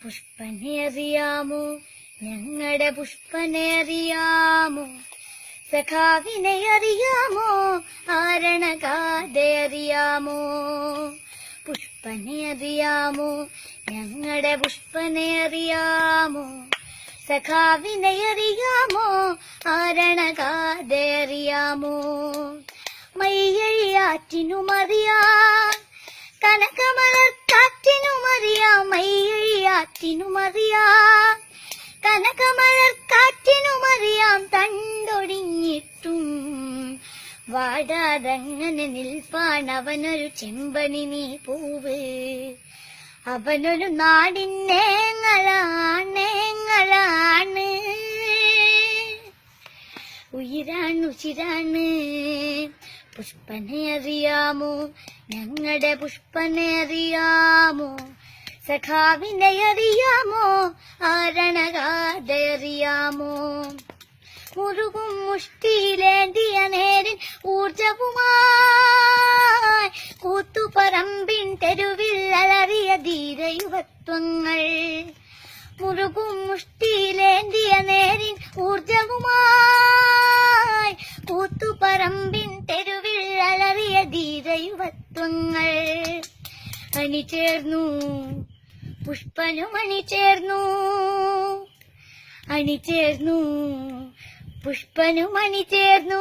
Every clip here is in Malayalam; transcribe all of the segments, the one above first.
പുഷ്പനെ അറിയാമോ ഞങ്ങളുടെ പുഷ്പനെ അറിയാമോ സഖാവിനെ അറിയാമോ? ആരണകാതെ അറിയാമോ പുഷ്പനെ അറിയാമോ ഞങ്ങളുടെ പുഷ്പനെ അറിയാമോ? സഖാവിനെ അറിയാമോ ആരണകാതെ അറിയാമോ മയ്യഴിയാറ്റിനുമറിയാം കനകമലർക്കാറ്റിനുമറിയാം കനകമലർ കാറ്റിനുമറിയാം തണ്ടൊടിഞ്ഞിട്ടും. വാടാതങ്ങനെ നിൽപ്പാൻ അവനൊരു ചെമ്പനി നീ പൂവ്. അവനൊരു നാടിന്നേങ്ങളാണേങ്ങളാണ് ഉയരാണ് ഉചിരാണ് പുഷ്പനെ അറിയാമോ? ഞങ്ങളുടെ പുഷ്പനെ അറിയാമോ? സഖാവിനെ അറിയാമോ ആരണകാതെ അറിയാമോ മുറുകും മുഷ്ടിയിലേന്തിയ നേരിൻ ഊർജവുമായി കൂത്തുപറമ്പിൻ തെരുവിൽ അലറിയ ധീരയുവത്വങ്ങൾ. മുറുകും മുഷ്ടിയിലേന്തിയ നേരിൻ ഊർജവുമായി കൂത്തുപറമ്പിൻ തെരുവിൽ അലറിയ ധീരയുവത്വങ്ങൾ. അണിചേർന്നു പുഷ്പനും അണിചേർന്നു അണിചേർന്നു പുഷ്പനും അണിചേർന്നു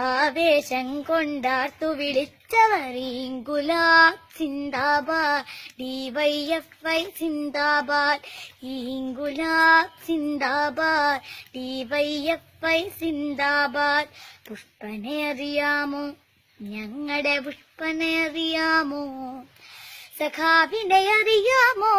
ആവേശം കൊണ്ടാർത്തു വിളിച്ചവർ ഗുലാബ് സിന്ദാബാദ് ഡിവൈഎഫ്ഐ സിന്ദാബാദ് ഇങ്കുലാബ് സിന്ദാബാദ് ഡിവൈഎഫ്ഐ സിന്ദാബാദ് പുഷ്പനെ അറിയാമോ? ഞങ്ങളുടെ പുഷ്പനെ അറിയാമോ? സഖാവിനെ അറിയാമോ